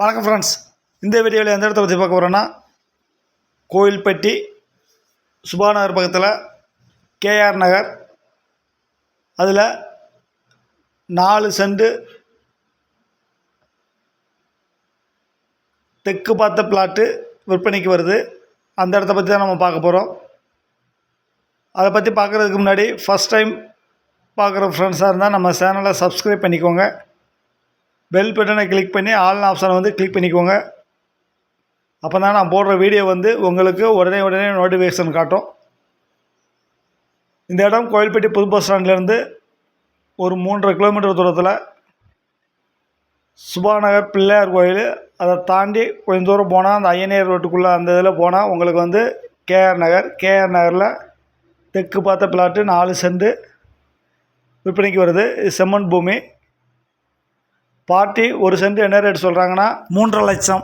வணக்கம் ஃப்ரெண்ட்ஸ் இந்த வீடியோவில் எந்த இடத்த பற்றி பார்க்க போகிறோன்னா கோயில்பட்டி சுபா நகர் பக்கத்தில் கேஆர் நகர். அதில் நாலு செண்டு தெற்கு பார்த்த பிளாட்டு விற்பனைக்கு வருது. அந்த இடத்த பற்றி தான் நம்ம பார்க்க போகிறோம் அதை பற்றி பார்க்குறதுக்கு முன்னாடி ஃபஸ்ட் டைம் பார்க்குற ஃப்ரெண்ட்ஸாக இருந்தால் நம்ம சேனலை சப்ஸ்கிரைப் பண்ணிக்கோங்க. பெல் பட்டனை கிளிக் பண்ணி ஆல் ஆப்ஷனை வந்து கிளிக் பண்ணிக்கோங்க. அப்போ தான் நான் போடுற வீடியோ வந்து உங்களுக்கு உடனே உடனே நோட்டிஃபிகேஷன் காட்டும். இந்த இடம் கோயில்பட்டி புது பஸ் ஸ்டாண்ட்லேருந்து ஒரு மூன்றரை கிலோமீட்டர் தூரத்தில் சுபாநகர் பிள்ளையார் கோயில். அதை தாண்டி கொஞ்சம் தூரம் போனால் அந்த ஐயனேர் ரோட்டுக்குள்ளே அந்த இதில் போனால் உங்களுக்கு வந்து கேஆர் நகர். கேஆர் நகரில் தெற்கு பார்த்த பிளாட்டு நாலு சென்ட் விற்பனைக்கு வருது. இது செம்மண் பூமி. பார்ட்டி ஒரு சென்ட் என்ன ரேட் சொல்கிறாங்கன்னா மூன்றரை லட்சம்.